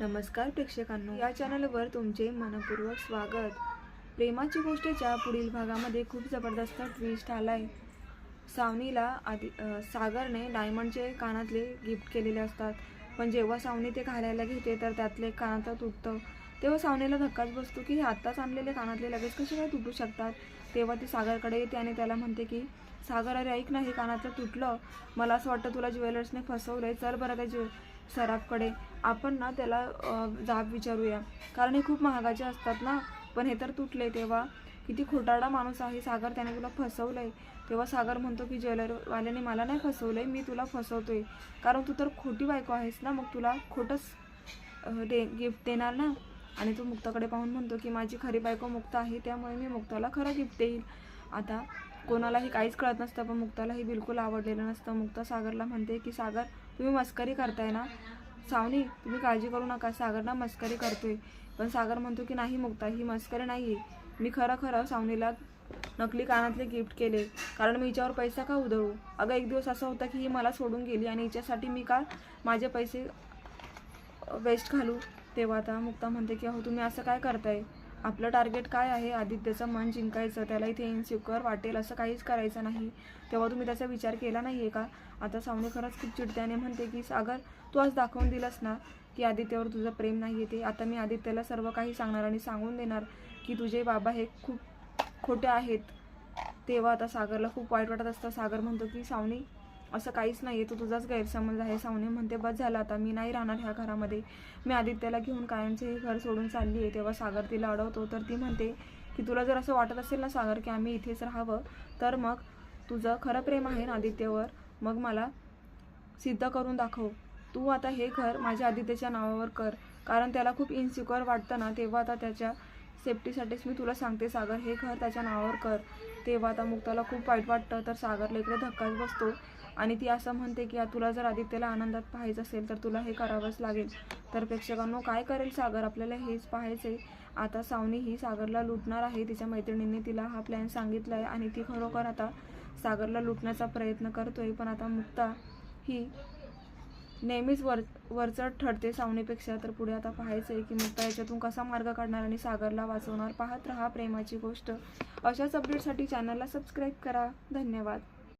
नमस्कार प्रेक्षकांनो या चॅनलवर तुमचे मनपूर्वक स्वागत. प्रेमाची गोष्टीच्या पुढील भागामध्ये खूप जबरदस्त ट्विस्ट आलाय सावनीला आधी सागरने डायमंडचे कानातले गिफ्ट केलेले असतात. पण जेव्हा सावनी ते घालायला घेते तर त्यातले एक तुटतं. तेव्हा सावनीला धक्काच बसतो की हे आत्ताच आणलेले कानातले लगेच कसे काय तुटू शकतात? तेव्हा ती सागरकडे येते आणि त्याला म्हणते की सागर अरे ऐक ना हे कानातलं तुटलं. मला असं वाटतं तुला ज्वेलर्सने फसवलं आहे चल बरं त्या ज्वे सराफकडे. आपण ना त्याला जाब विचारूया. कारण हे खूप महागाचे असतात ना. पण हे तर तुटले तेव्हा. किती खोटाडा माणूस आहे. सागर त्याने तुला फसवलं आहे तेव्हा सागर म्हणतो की ज्वेलरवाल्याने मला नाही फसवलंय. मी तुला फसवतोय. कारण तू तर खोटी बायको आहेस ना. मग तुला खोटंच दे गिफ्ट देणार ना? आणि तो मुक्ताकडे पाहून म्हणतो की माझी खरी बायको मुक्त आहे. त्यामुळे मी मुक्ताला खरं गिफ्ट देईल. आता कोणालाही काहीच कळत नसतं पण मुक्तालाही बिलकुल आवडलेलं नसतं. मुक्ता सागरला म्हणते की सागर तुम्ही मस्करी करताय ना? सावनी तुम्ही काळजी करू नका. सागर ना मस्करी करतोय. पण सागर म्हणतो की नाही मुक्ता ही मस्करी नाही आहे मी खरं खरं सावनीला नकली कानातले गिफ्ट केले कारण मी हिच्यावर पैसा का उधळू? अगं एक दिवस असं होता की ही मला सोडून गेली आणि हिच्यासाठी मी का माझे पैसे वेस्ट घालू? तेव्हा आता मुक्ता म्हणते की अहो तुम्ही असं काय करताय? आपलं टार्गेट काय आहे? आदित्यचं मन जिंकायचं त्याला इथे इन्सिक्युअर वाटेल असं काहीच करायचं नाही. तेव्हा तुम्ही त्याचा विचार केला नाही आहे का? आता सावने खरंच खूप चिडत्याने म्हणते की सागर तू आज दाखवून दिलंस ना की आदित्यवर तुझं प्रेम नाही आहे ते? आता मी आदित्यला सर्व काही सांगणार आणि सांगून देणार की तुझे बाबा हे खूप खोटे आहेत. तेव्हा आता सागरला खूप वाईट वाटत असतं. सागर म्हणतो की सावनी असं काहीच नाही आहे तो तुझाच गैरसमज आहे. सावनी म्हणते बस झाला आता मी नाही राहणार ह्या घरामध्ये. मी आदित्यला घेऊन कायमचे हे घर सोडून चालली आहे. तेव्हा सागर तिला अडवतो. तर ती म्हणते की तुला जर असं वाटत असेल ना सागर की आम्ही इथेच राहावं तर मग तुझं खरं प्रेम आहे ना आदित्यवर? मग मला सिद्ध करून दाखव. तू आता हे घर माझ्या आदित्यच्या नावावर कर. कारण त्याला खूप इन्सिक्युअर वाटतं ना तेव्हा आता त्याच्या सेफ्टीसाठीच मी तुला सांगते सागर. हे घर त्याच्या नावावर कर. तेव्हा आता मुक्ताला खूप वाईट वाटतं तर सागरला इकडे धक्काच बसतो. आणि ती असं म्हणते की तुला जर आदित्यला आनंदात पाहायचं असेल तर तुला हे करावंच लागेल. तर प्रेक्षकांनो काय करेल सागर? आपल्याला हेच पाहायचे आता सावनी ही सागरला लुटणार आहे तिच्या मैत्रिणींनी तिला हा प्लॅन सांगितला आहे आणि ती खरोखर आता सागरला लुटण्याचा प्रयत्न करतोय. पण आता मुक्ता ही नेहमीच वर वरचढ ठरते सावणीपेक्षा तर पुढे आता पाहायचं आहे की मुक्ता याच्यातून कसा मार्ग काढणार आणि सागरला वाचवणार. पाहत रहा प्रेमाची गोष्ट. अशाच अपडेटसाठी चॅनलला सबस्क्राईब करा. धन्यवाद.